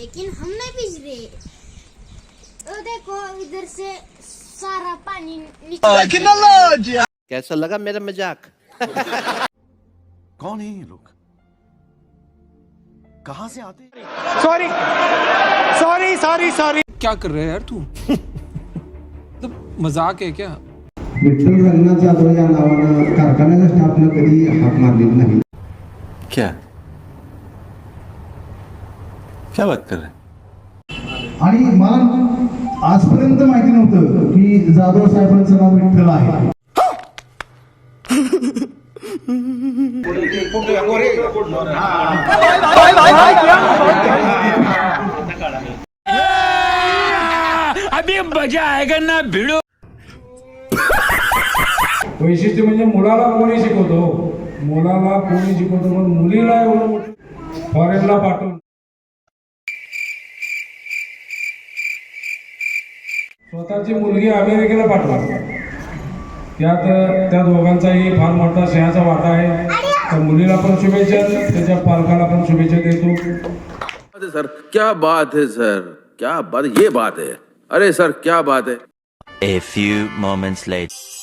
लेकिन हम नहीं भिज रहे तो देखो इधर से सारा पानी कैसा लगा मेरा मज़ाक? कौन है ये लोग? कहाँ से आते सॉरी सॉरी सॉरी सॉरी क्या कर रहे है यार तू? तो मज़ाक है क्या? विठ्ठल रंगनाथ जाधव या नावानं कारखान्याच्या स्टाफनं कधी हाक मारलेली नाही. क्या? क्या बात कर रहे हैं? आणि मला आजपर्यंत माहिती नव्हतं की जाधव साहेबांचं नाव विठ्ठल आहे. वैशिष्ट्य म्हणजे मुलाला कोणी शिकवतो? मुलाला कोणी शिकवतो? पण मुलीला एवढं फॉरेनला पाठवून. स्वतःची मुलगी अमेरिकेला पाठवा त्यात त्या दोघांचाही फार मोठा सिंहाचा वाटा आहे. त्या मुलीला पण शुभेच्छा त्याच्या पालकाला पण शुभेच्छा देतो. सर क्या बात है सर. क्या बात ये बात है. अरे सर क्या बात है. A few moments later.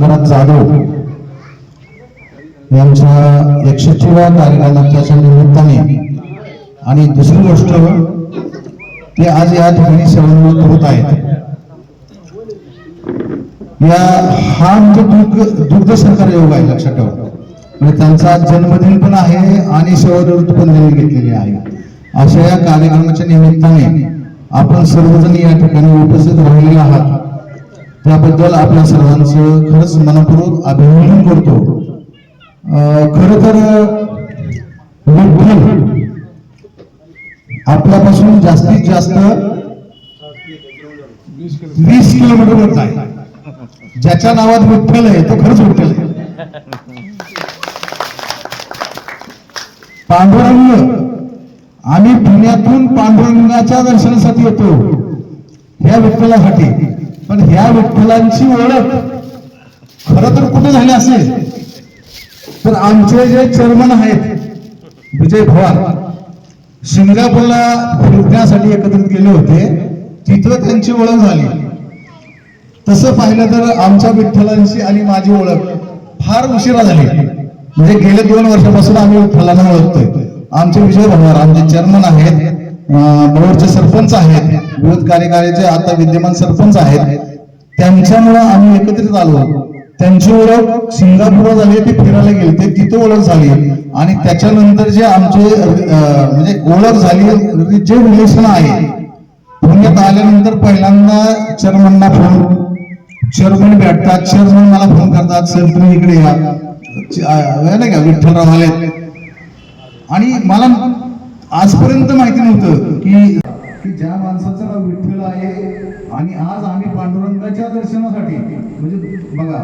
Jadhav यांच्या एकशेच्या कार्यक्रमाच्या निमित्ताने आणि दुसरी गोष्ट ते आज या ठिकाणी सेवानिवृत्त होत आहेत. या हा आमचा दुग्ध दुग्ध सरकार योग आहे लक्षात ठेवा. म्हणजे त्यांचा जन्मदिन पण आहे आणि सेवानिवृत्त पण त्यांनी घेतलेली आहे. अशा या कार्यक्रमाच्या निमित्ताने आपण सर्वजण या ठिकाणी उपस्थित राहिलेले आहात. त्याबद्दल आपल्या सर्वांचं खरंच मनपूर्वक अभिनंदन करतो. खर खरं तर आपल्यापासून जास्तीत जास्त वीस किलोमीटरवरचा आहे. ज्याच्या नावात विठ्ठल आहे तो खरंच विठ्ठल आहे. पांडुरंग आम्ही पुण्यातून पांडुरंगाच्या दर्शनासाठी येतो. ह्या विठ्ठलासाठी. पण ह्या विठ्ठलांची ओळख खरं तर कुठे झाली असेल? तर आमचे जे चेअरमन आहेत विजय पवार सिंगापूरला फिरण्यासाठी एकत्रित गेले होते तिथं त्यांची ओळख झाली. तसं पाहिलं तर आमच्या विठ्ठलांची आणि माझी ओळख फार उशिरा झाली. म्हणजे गेले दोन वर्षापासून आम्ही विठ्ठलांना ओळखतोय. आमचे विजय भंगार आमचे चेअरमन आहेत. अं, सरपंच आहेत विरोध कार्यकारीचे आता विद्यमान सरपंच आहेत. त्यांच्यामुळं आम्ही एकत्रित आलो. त्यांची ओळख सिंगापूरला झाली ते फिरायला गेले ते तिथं ओळख झाली. आणि त्याच्यानंतर जे आमचे म्हणजे ओळख झाली म्हणजे जे रिलेशन आहे पुण्यात आल्यानंतर पहिल्यांदा चेअरमनना फोन चेअरमन भेटतात चेअरमन मला फोन करतात सर तुम्ही इकडे या. नाही का विठ्ठलराव आले आणि मला आजपर्यंत माहिती नव्हतं की की ज्या माणसाचं नाव विठ्ठल आहे आणि आज आम्ही पांडुरंगाच्या दर्शनासाठी म्हणजे बघा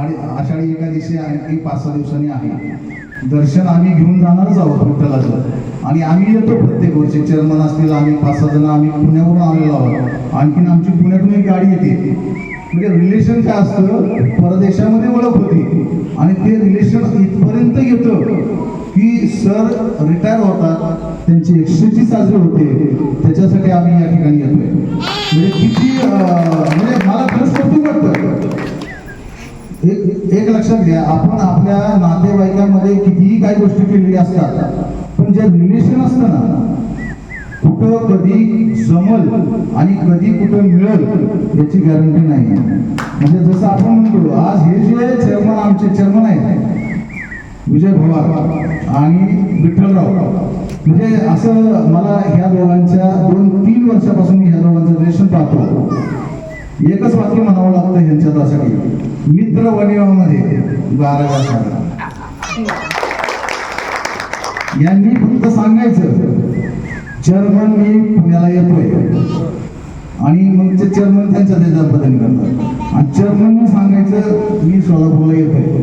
आणि आषाढी एकादशी आणखी पाच सहा दिवसांनी आहे. दर्शन आम्ही घेऊन जाणारच आहोत विठ्ठलाचं. आणि आम्ही येतो प्रत्येक वर्षी. चेअरमन असतील आम्ही पाच सहा जण आम्ही पुण्यावरून आलेलो आहोत. आणखीन आमची पुण्यातून एक गाडी येते. म्हणजे रिलेशन काय असतं? परदेशामध्ये ओळख होती. आणि ते रिलेशन इथपर्यंत येतं की सर रिटायर होतात. त्यांची एकशेची साजरी होते. त्याच्यासाठी आम्ही या ठिकाणी येतोय. म्हणजे किती म्हणजे मला खरंच कौतुक वाटतं. एक एक लक्षात घ्या आपण आपल्या नातेवाईकांमध्ये कितीही काही गोष्टी केलेल्या असतात पण जे रिलेशन असतं ना कुठं कधी जमल आणि कधी कुठं मिळेल याची गॅरंटी नाही. म्हणजे जसं आपण म्हणतो आज हे जे चेअरमन आमचे चेअरमन आहेत विजय भवार आणि विठ्ठलराव. म्हणजे असं मला ह्या दोघांच्या दोन तीन वर्षापासून मी ह्या दोघांचं रिलेशन पाहतो. एकच वाक्य म्हणावं लागतं ह्यांच्यासाठी. मित्र वनिवामध्ये बारा यांनी फक्त सांगायचं चेअरमन मी पुण्याला येतोय. आणि मग ते चेअरमन त्यांच्या देशात बदल करतात. आणि चेअरमनने सांगायचं मी सोलापूरला येतोय.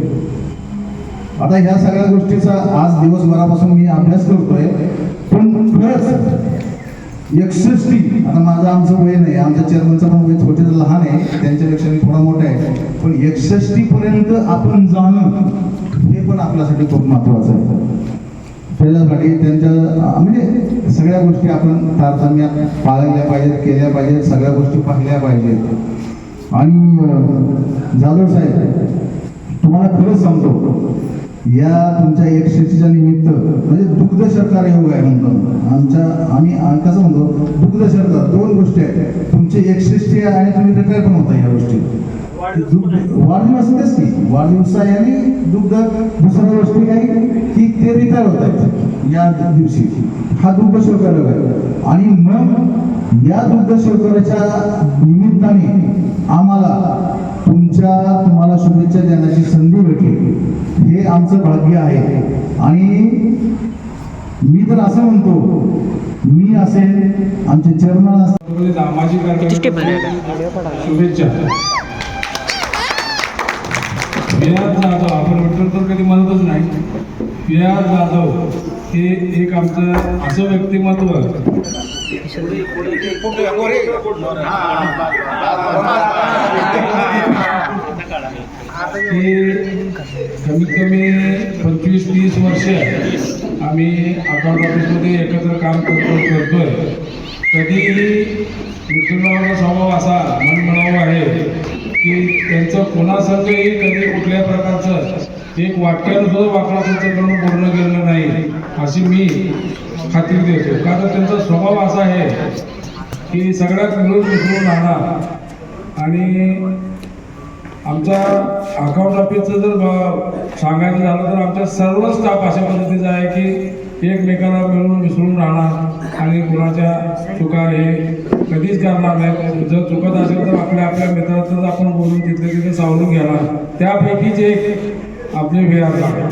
आता ह्या सगळ्या गोष्टीचा आज दिवसभरापासून मी अभ्यास करतोय. पण खरंच एकसष्टी आता माझं आमचं वय नाही आमच्या चेअरमनचं पण वय छोटे लहान आहे त्यांच्यापेक्षा मी थोडा मोठा आहे. पण एकसष्टी पर्यंत आपण जाणं हे पण आपल्यासाठी खूप महत्वाचं आहे. त्याच्यासाठी त्यांच्या म्हणजे सगळ्या गोष्टी आपण तारतम्यात पाळल्या पाहिजेत केल्या पाहिजेत सगळ्या गोष्टी पाहिल्या पाहिजेत. आणि जाधव साहेब तुम्हाला खरंच सांगतो या तुमच्या एकशेच्या निमित्त म्हणजे दुग्ध सरकार योग आहे म्हणतो आमच्या आम्ही कसं म्हणतो दुग्ध सरकार दोन गोष्टी आहेत. तुमची एकशेष्टी आहे आणि तुम्ही रिटायर पण होता या गोष्टी वाढदिवस तेच की. वाढदिवस आहे आणि दुग्ध दुसऱ्या गोष्टी काही की ते रिटायर होत आहेत या दिवशी. हा दुग्ध आहे आणि मग या दुग्ध सरकाराच्या निमित्ताने आम्हाला तुमच्या तुम्हाला शुभेच्छा देण्याची संधी भेटली. हे आमचं भाग्य आहे. आणि मी तर असं म्हणतो मी असेल आमचे चेअरमन असेल सामाजिक शुभेच्छा. विराज जाधव आपण म्हटलं तर कधी म्हणतच नाही. विराज जाधव हे एक आमचं असं व्यक्तिमत्व. हे कमीत कमी पंचवीस तीस वर्ष आम्ही अकाउंट ऑफिसमध्ये एकत्र काम करतो करतोय. कधी विठ्ठलरावाचा स्वभाव असा मन आहे की त्यांचं कोणासंगही कधी कुठल्या प्रकारचं एक वाक्यानुसार सुद्धा वाकडं पूर्ण केलं नाही अशी मी खात्री देतो कारण त्यांचा स्वभाव असा आहे की सगळ्यात मिळून मिसळून राहणार. आणि आमच्या अकाउंट ऑफिसचं जर सांगायचं झालं तर आमच्या सर्व स्टाफ अशा पद्धतीचा आहे की एकमेकांना मिळून मिसळून राहणार आणि कुणाच्या चुका हे कधीच करणार नाही जर चुकत असेल तर आपल्या आपल्या मित्रातच आपण बोलून तिथले तिथे सावरून घेणार. त्यापैकीच एक आपले विहारचा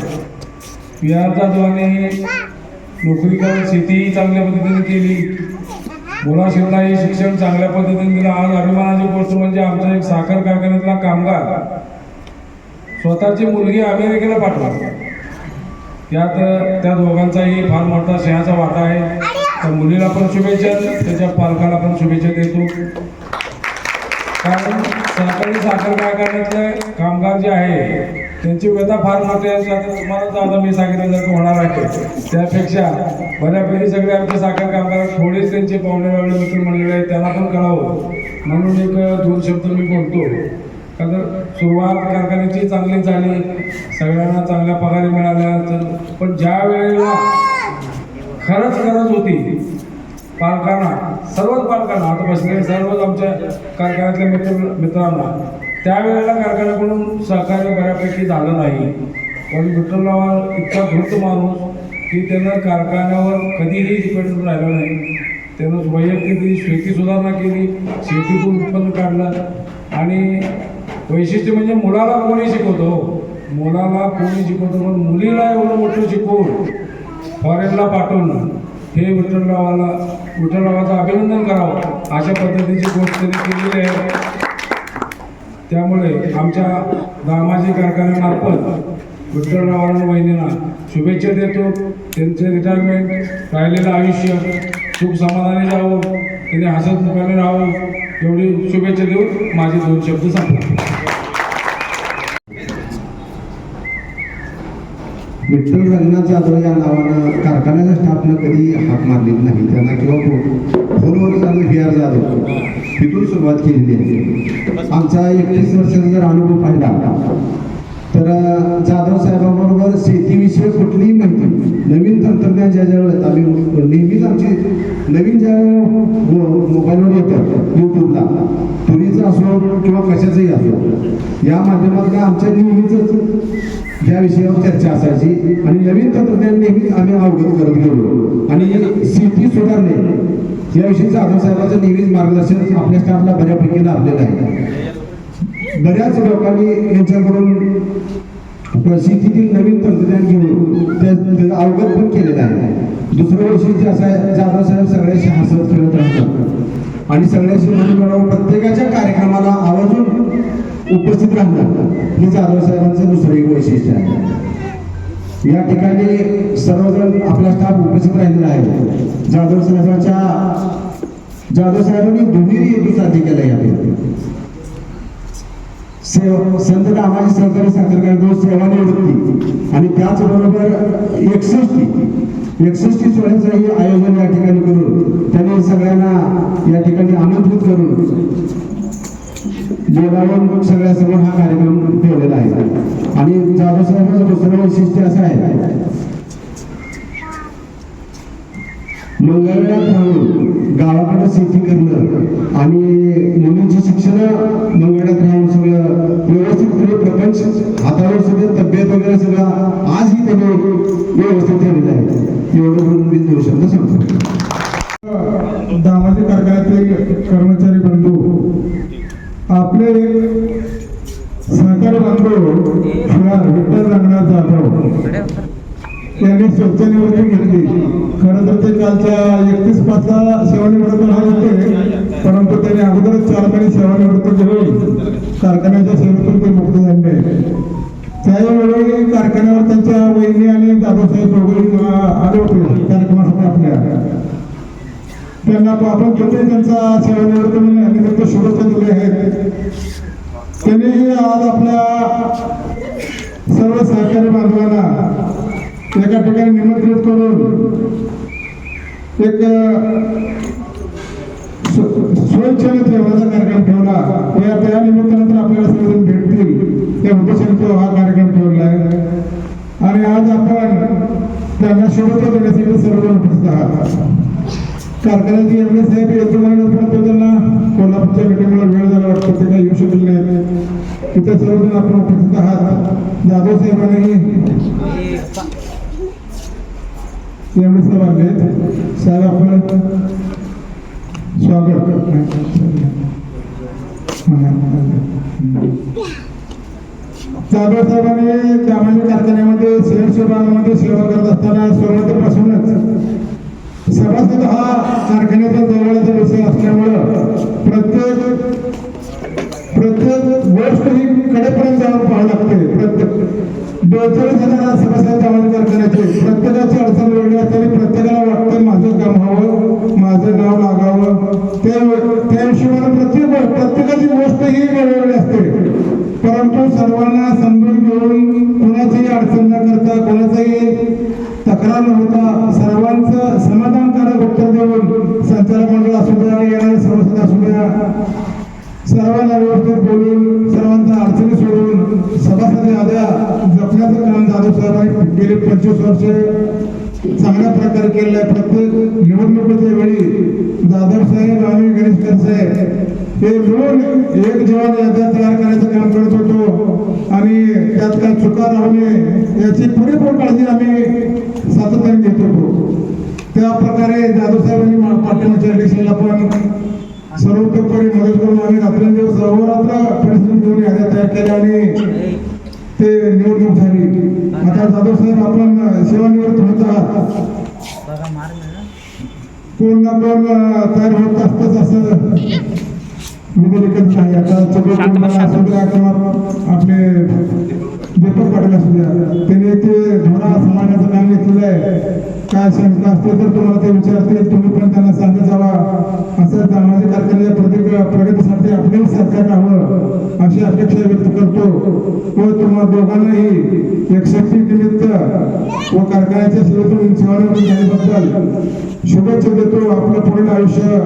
विहारचा द्वारे नोकरी करून शेतीही चांगल्या पद्धतीने केली. मुलाशिवलाही शिक्षण चांगल्या पद्धतीने दिलं. आज अभिमानाची गोष्ट म्हणजे आमचा एक साखर कारखान्यातला कामगार. स्वतःची मुलगी अमेरिकेला पाठवा. त्यात त्या दोघांचाही फार मोठा सिंहाचा वाटा आहे. त्या मुलीला पण शुभेच्छा त्याच्या पालकाला पण शुभेच्छा देतो. कारण सरकारी साखर कारखान्यातले कामगार जे आहे त्यांची व्यथा फार मोठी आहे. आता तुम्हाला आता मी सांगितल्यासारखं होणार आहे. त्यापेक्षा बऱ्यापैकी सगळे आमचे साखर कामगार थोडेच त्यांचे पाहुणे वावळे मित्र मंडळी आहेत त्यांना पण कळावं. म्हणून एक दोन शब्द मी बोलतो. का तर सुरुवात कारखान्याची चांगली झाली सगळ्यांना चांगल्या पगारी मिळाल्या तर पण ज्या वेळेला खरंच गरज होती पालकांना सर्वच पालकांना आता बसलेले सर्वच आमच्या कारखान्यातल्या मित्र मित्रांना त्यावेळेला कारखान्याकडून सहकार्य बऱ्यापैकी झालं नाही. पण विठ्ठलराव इतका धृत माणूस की त्यानं कारखान्यावर कधीही डिपेंड राहिलं नाही. त्यानं वैयक्तिक शेती सुधारणा केली शेतीतून उत्पन्न काढलं आणि वैशिष्ट्य म्हणजे मुलाला कोणी शिकवतो? मुलाला कोणी शिकवतो? पण मुलीला एवढं मोठं शिकवून फॉरेनला पाठवणं हे विठ्ठलरावाला विठ्ठलरावाचं अभिनंदन करावं अशा पद्धतीची गोष्ट त्यांनी केलेली आहे. त्यामुळे आमच्या दामाजी कारखान्यामार्फत विठ्ठलरावांना वहिनींना शुभेच्छा देतो. त्यांचे रिटायरमेंट राहिलेलं आयुष्य सुख समाधानी जावं त्यांनी हसत मुखाने राहावं. एवढी शुभेच्छा देऊन माझे दोन शब्द सांगतो विठ्ठल रंगनाथ जाधव या नावानं कारखान्याच्या स्टाफनं कधी हात मारलेली नाही. त्यांना किंवा फोनवर आम्ही व्ही आर जाधव तिथून सुरुवात केलेली आहे. आमचा एकवीस वर्षाचा जर अनुभव पाहिला तर जाधव साहेबांबरोबर शेतीविषयी कुठलीही माहिती नवीन तंत्रज्ञान ज्या ज्या वेळेत आम्ही नेहमीच आमची नवीन ज्या मोबाईलवर येतं यूट्यूबला तुरीचं असो किंवा कशाचंही असो या माध्यमातून आमच्या नेहमीच या विषयावर चर्चा असायची आणि नवीन तंत्रज्ञान नेहमीच आम्ही अवगत करत गेलो. आणि शेती सुधारणे याविषयी जाधव साहेबांचं नेहमीच मार्गदर्शन आपल्या स्टाफला बऱ्यापैकी लाभलेलं आहे. बऱ्याच लोकांनी यांच्याकडून शेतीतील नवीन तंत्रज्ञान घेऊन त्या अवगत पण केलेलं आहे. दुसरं वैशिष्ट्य असं आहे जाधव साहेब सगळ्याशी हसत खेळत राहतात आणि सगळ्याशी म्हणून प्रत्येकाच्या कार्यक्रमाला आवाजून उपस्थित राहणार हे जाधव साहेबांचं दुसरं एक वैशिष्ट्य आहे. या ठिकाणी सर्वजण आपला स्टाफ उपस्थित राहिलेला आहे. जाधव साहेबांच्या जाधव साहेबांनी दुहेरी हेतू साध्य केला यापैकी. सेव संत कामाची सहकारी साखर कारखाना सेवानिवृत्ती. आणि त्याचबरोबर एकसष्टी. एकसष्टी सोहळ्याचंही आयोजन या ठिकाणी करून त्यांनी सगळ्यांना या ठिकाणी आमंत्रित करून बोलावून सगळ्यासमोर हा कार्यक्रम ठेवलेला आहे. आणि जाधव साहेबांचं दुसरं वैशिष्ट्य असं आहे मंगळवेळात राहून गावाकडे शेती करणं आणि मुलींची शिक्षण मंगळवेळात राहून सगळं व्यवस्थितपणे प्रपंच हातावर सगळं तब्येत वगैरे सगळं आजही त्यांनी व्यवस्थित ठेवलेलं आहे. एवढं म्हणून मी दोन शब्द सांगतो. दामाजी कारखान्यातले कर्मचारी बंधू आपले सहकारी बंधू विठ्ठल रंगनाथ जाधव त्यांनी स्वच्छ निवडणूक घेतली. खरं तर ते कालच्या एकतीस पाचला सेवानिवृत्त राहत होते. परंतु त्यांनी अगोदरच चार महिने सेवानिवृत्त घेऊन कारखान्याच्या सेवेतून ते मुक्त झाले. त्यावेळी कारखान्यावर त्यांच्या वहिनी आणि दादासाहेब दोघे आले होते. कार्यक्रमासाठी आपल्या. त्यांना आपण किती त्यांचा सेवानिवृत्त निवडणूक आणि त्यांच्या शुभेच्छा दिल्या आहेत. त्यांनी आज आपल्या सर्व सहकारी बांधवांना एका ठिकाणी निमंत्रित करून एक स्व- स्वच्छतेत ठेवण्याचा कार्यक्रम ठेवला. या त्या निमित्तानंतर आपल्याला सगळेजण भेटतील. त्या उद्देशाने तो हा कार्यक्रम ठेवला आहे. आणि आज आपण त्यांना शुभेच्छा देण्यासाठी सर्वजण उपस्थित आहात. कारखान्याचे एम एस साहेब येतो परंतु त्यांना. कोल्हापूरच्या मिटिंगला वेळ झाला वाटतो ते काही येऊ शकले नाही इथे सर्वजण आपण उपस्थित आहात. जाधव साहेबांनी एम साहेब आले साहेब आपण स्वागत. जाधव साहेबांनी त्यामध्ये कारखान्यामध्ये शहर शहरामध्ये सेवा करत असताना सुरुवातीपासूनच सभासद हा कारखान्याचा जवळचा विषय असल्यामुळं प्रत्येक प्रत्येक गोष्ट ही कडेपर्यंत जाऊन पाहावं लागते. प्रत्येक बेचाळीस जणांना सभासद त्यामध्ये करायचे प्रत्येकाची अडचण वेगळी असते प्रत्येकाला वाटतं माझं गमावं माझं नाव लागावं. त्या त्या हिशोबाने प्रत्येक प्रत्येकाची गोष्ट ही वेगवेगळी असते. परंतु सर्वांना समजून घेऊन कोणाचीही अडचण न करता कोणाचाही तक्रार न गेले पंचवीस वर्ष चांगल्या प्रकारे केलेला आहे प्रत्येक निवडणुकीच्या वेळी जाधव साहेब आणि गणेशकर साहेब हे मिळून एक जवान याद्या तयार करायचं काम करत होतो. आणि त्यात काय चुका राहू नये याची पुरेपूर काळजी आम्ही सातत्याने घेत. होतो त्या प्रकारे जाधव साहेबांनी मा- इलेक्शनला पण सर्वतोपरी मदत करून आम्ही रात्रंदिवस अहोरात्र परिस्थिती घेऊन याद्या तयार केल्या आणि ते निवडणूक झाली. आता जाधव साहेब आपण सेवानिवृत्त होत आहात. कोण ना कोण तयार होत असतच असं. विधिलिखित नाही आता असू द्या किंवा आपले दीपक पाटील असू द्या. त्यांनी ते धोरा समाजाचं काम घेतलेलं आहे. काय शंका असतील तर तुम्हाला ते विचारतील तुम्ही पण त्यांना सांगत जावा. असं सामाजिक कारखान्याच्या प्रत्येक प्रगतीसाठी आपले सरकार राहावं अशी अपेक्षा व्यक्त करतो. व तुम्हा दोघांनाही एक शक्ती निमित्त व कारखान्याच्या सेवेतून सेवानिवृत्त झाल्याबद्दल शुभेच्छा देतो. आपलं पुढील आयुष्य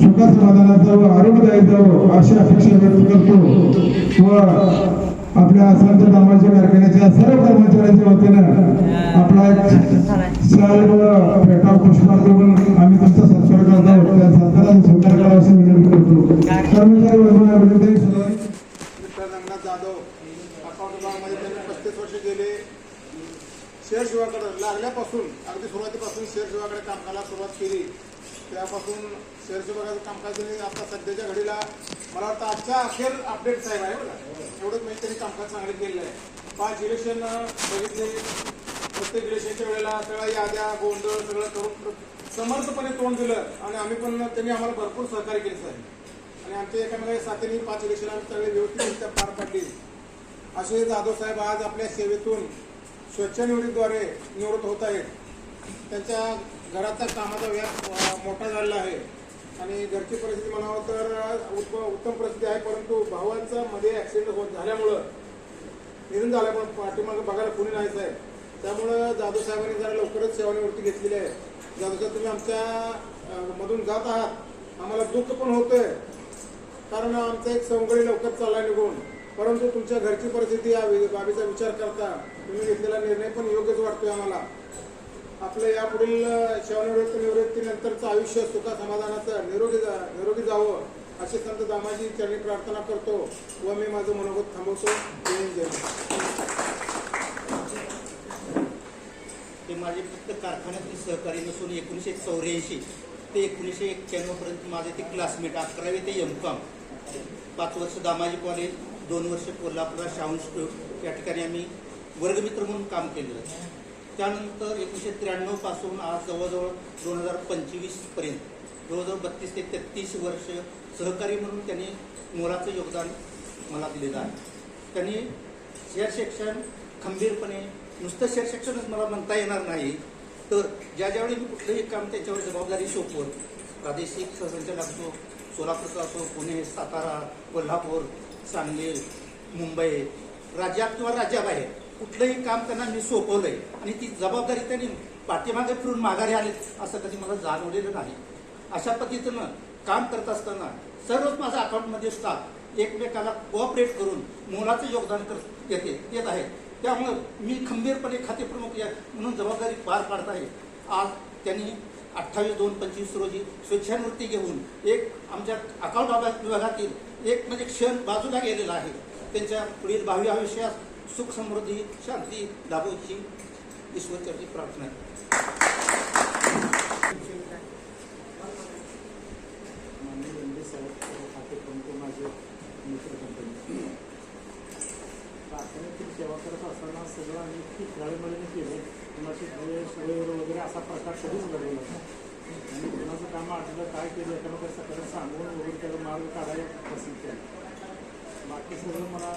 सुखा समाधानाचं व आरोग्यदायी जावं अशी अपेक्षा व्यक्त करतो. व आपल्या संत दामाच्या कारखान्याच्या सर्व कर्मचाऱ्यांच्या वतीनं आपला एक शाल व फेटा पुष्पा देऊन आम्ही तुमचा सत्कार करत. आहोत त्या सत्काराचा स्वीकार करावा अशी विनंती करतो. कर्मचारी विठ्ठल रंगनाथ जाधव अकाउंट विभागामध्ये त्यांनी पस्तीस वर्ष गेले. शेअर सेवाकडे लागल्यापासून अगदी सुरुवातीपासून शेअर सेवाकडे कामकाला सुरुवात केली. त्यापासून शेअर सेवाकाचं कामकाज आता सध्याच्या घडीला मला वाटतं आजच्या अखेर अपडेट साहेब आहे बघा. एवढंच माहिती त्यांनी कामकाज चांगलं केलेलं आहे. पाच इलेक्शन बघितले. प्रत्येक इलेक्शनच्या वेळेला सगळ्या याद्या गोंधळ सगळं करून समर्थपणे तोंड दिलं आणि आम्ही पण त्यांनी आम्हाला भरपूर सहकार्य केलं साहेब. आणि आमच्या एकामेकाच्या साथीने पाच इलेक्शन आम्ही सगळे व्यवस्थितरित्या पार पाडली. असे जाधव साहेब आज आपल्या सेवेतून स्वच्छ निवडीद्वारे निवडत होत आहेत. त्यांच्या घराचा कामाचा व्याप मोठा झालेला आहे. आणि घरची परिस्थिती म्हणावं तर उत्तम उत्तम परिस्थिती आहे परंतु भावांचा मध्ये ॲक्सिडेंट होत झाल्यामुळं निधन झालं पण पाठीमागं बघायला कोणी नाही आहे त्यामुळं जाधव साहेबांनी जरा लवकरच सेवानिवृत्ती घेतलेली आहे. जाधव साहेब तुम्ही आमच्या मधून जात आहात. आम्हाला दुःख पण होतंय. कारण आमचं एक सवंगडी लवकर चालला निघून. परंतु तुमच्या घरची परिस्थिती या बाबीचा विचार करता तुम्ही घेतलेला निर्णय पण योग्यच वाटतोय आम्हाला. आपलं यापुढील अ, सेवानिवृत्ती निवृत्तीनंतरचं आयुष्य सुखा समाधानाचं निरोगी जा- निरोगी जावं अशी संत दामाजी चरणी प्रार्थना करतो व मी माझं मनोगत थांबवतो. जय जय ते माझे फक्त कारखान्यातील सहकारी नसून एकोणीसशे चौऱ्याऐंशी ते एकोणीसशे एक्क्याण्णवपर्यंत माझे ते क्लासमेट अकरावी ते एम कॉम पाच वर्ष दामाजी कॉलेज दोन वर्ष कोल्हापूर शाहून स्कूल या ठिकाणी आम्ही वर्गमित्र म्हणून काम केलेलं त्यानंतर एकोणीसशे त्र्याण्णवपासून आज जवळजवळ दोन हजार पंचवीसपर्यंत जवळजवळ बत्तीस ते तेहतीस वर्ष सहकारी म्हणून त्यांनी मोलाचं योगदान मला दिलेलं आहे. त्यांनी शेअर शिक्षण खंबीरपणे नुसतं शेअर शिक्षणच मला म्हणता येणार नाही तर ज्या ज्यावेळी मी कुठलंही काम त्याच्यावर जबाबदारी सोपवत प्रादेशिक सहसंचालक असो सोलापूरचा असो पुणे सातारा कोल्हापूर सांगली मुंबई राज्यात किंवा राज्याबाहेर कुठलंही काम त्यांना मी सोपवलंय. आणि ती जबाबदारी त्यांनी पाठीमागे फिरून माघारी आले असं कधी मला जाणवलेलं नाही. अशा पद्धतीनं काम करत असताना सर्वच माझ्या अकाउंटमध्ये स्टाफ एकमेकाला कोऑपरेट करून मोलाचं योगदान करत येते येत आहे त्यामुळं मी खंबीरपणे खातेप्रमुख या म्हणून जबाबदारी पार पाडत आहे. आज त्यांनी अठ्ठावीस दोन पंचवीस रोजी स्वेच्छानिवृत्ती घेऊन एक आमच्या अकाउंट विभागातील एक म्हणजे क्षण बाजूला गेलेला आहे. त्यांच्या पुढील भावी आयुष्यात सुख समृद्धी शांती लाभोची ईश्वरचरची प्रार्थना आहे. माननीय रणजित साहेब खाते प्रमुख मित्र कंपनी कारखान्यातील सेवा करत असताना सगळं आम्ही खूप घाळीमळीने केलं कुणाची द्वेष वैर वगैरे असा प्रकार कधीच घडवला नाही आणि कुणाचं काम अडलं काय केलं एखादं सगळं सांगून वगैरे त्याला मार्ग काढायला पसंत केलं. बाकी सगळं मला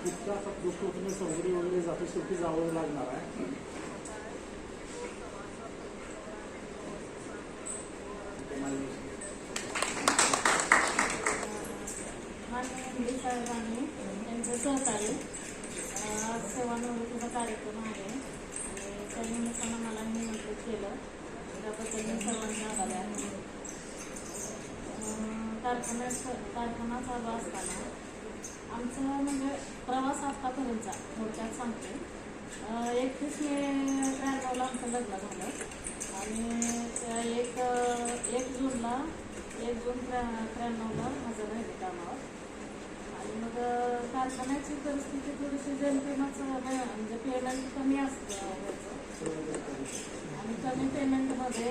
इतका असा दुःख तुम्ही मी वगैरे जातो शेवटी जावं लागणार आहे ते माझ्याविषयी. माननीय हिंदी साहेबांनी त्यांचं सहकार्य अं, आज सेवानिवृत्तीचा कार्यक्रम आहे आणि त्या निमित्तानं मला निमंत्रित केलं त्याबद्दल मी सर्वांचे आभारी आहे अं, कारखान्यात कारखाना चालू असताना आमचं म्हणजे प्रवास आत्तापर्यंतचा थोडक्यात सांगते एकतीस मे त्र्याण्णवला आमचं लग्न झालं आणि त्या एक एक जूनला एक जून त्र्या त्र्याण्णवला हजर राहिले कामावर. आणि मग कारखान्याची परिस्थिती थोडीशी जनतेमाचं म्हणजे पेमेंट कमी असतं आणि कमी पेमेंटमध्ये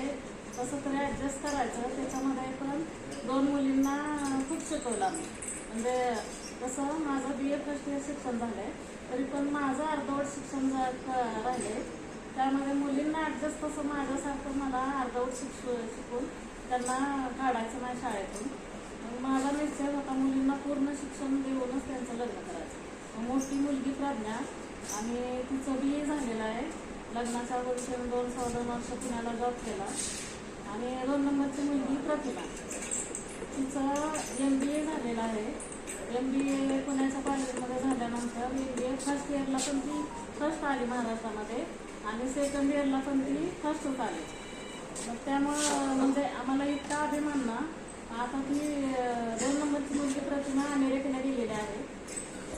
कसं तरी ॲडजस्ट करायचं त्याच्यामध्ये पण दोन मुलींना खूप शिकवलं आम्ही. म्हणजे कसं माझं बी ए फर्स्ट इयर शिक्षण झालं आहे तरी पण माझं अर्धवट शिक्षण जा राहिले त्यामध्ये मुलींना ॲडजस्ट तसं माझ्यासारखं मला अर्धवट शिक्ष शिकून त्यांना काढायचं नाही शाळेतून. मग माझा निश्चय होता मुलींना पूर्ण शिक्षण देऊनच त्यांचं लग्न करायचं. मग मोठी मुलगी प्रज्ञा आणि तिचं बी ए झालेलं आहे. लग्नाच्या वर्षी दोन सव्वा दोन वर्ष पुण्याला जॉब केला. आणि दोन नंबरची मुलगी प्रतिभा. तिचं एम बी ए झालेलं आहे. एम बी ए पुण्याच्या कॉलेजमध्ये झाल्यानंतर एम बी ए फर्स्ट इयरला पण ती फर्स्ट आली महाराष्ट्रामध्ये आणि सेकंड इयरला पण ती फर्स्टच आली. मग त्यामुळं म्हणजे आम्हाला इतका अभिमान ना आता ती दोन नंबरची मुलगी प्रतिमा अमेरिकेला गेलेली आहे.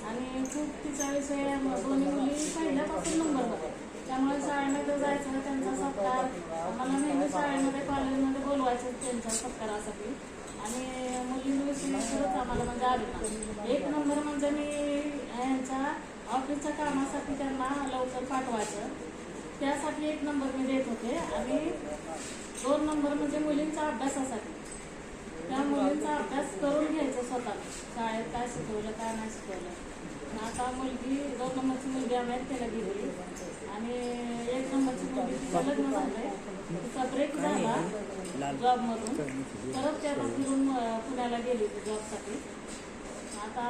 आणि खूप तिचा विषय दोन्ही मुली पहिल्यापासून नंबर त्यामुळे शाळेमध्ये जायचं त्यांचा सत्कार आम्हाला नेहमी शाळेमध्ये कॉलेजमध्ये बोलवायचं त्यांच्या सत्कारासाठी. आणि मुलींविषयी खरंच आम्हाला म्हणजे अभिमान. एक नंबर म्हणजे मी यांच्या ऑफिसच्या कामासाठी त्यांना लवकर पाठवायचं. त्यासाठी एक नंबर मी देत होते आणि दोन नंबर म्हणजे मुलींच्या अभ्यासासाठी. त्या मुलींचा अभ्यास करून घ्यायचा स्वतः शाळेत काय शिकवलं काय नाही शिकवलं. मग आता मुलगी दोन नंबरची मुलगी अमेरिकेला गेली आणि एक नंबरची मुलगी तिचं लग्न झालंय. तिचा ब्रेक झाला जॉबमधून. परत त्या फिरून पुण्याला गेली जॉबसाठी. आता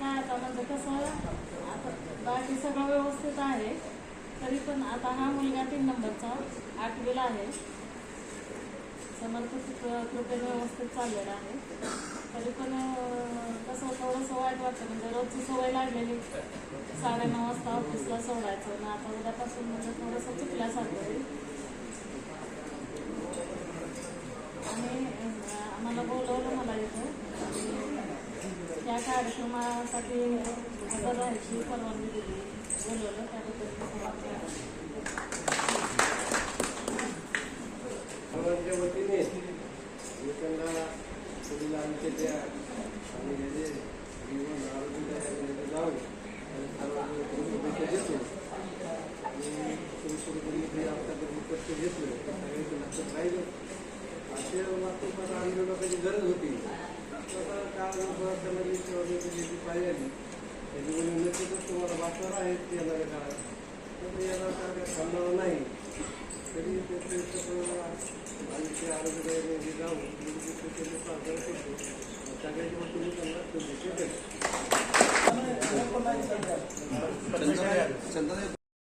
काय आता म्हणजे कसं आता बाकी सगळं व्यवस्थित आहे. तरी पण आता हा मुलगा तीन नंबरचा आठवीला आहे. समर्थ कृपेने व्यवस्थित चाललेलं आहे. तरी पण कसं थोडंसं वाईट वाटतं. म्हणजे रोजची सवय लागलेली. साडे नऊ वाजता ऑफिसला सोडायचं. ना आता उद्यापासून म्हणजे थोडंसं चुकल्यासारखं होईल. आणि आम्हाला बोलवलं मला इथं. या त्या कार्यक्रमासाठी हजर राहायची परवानगी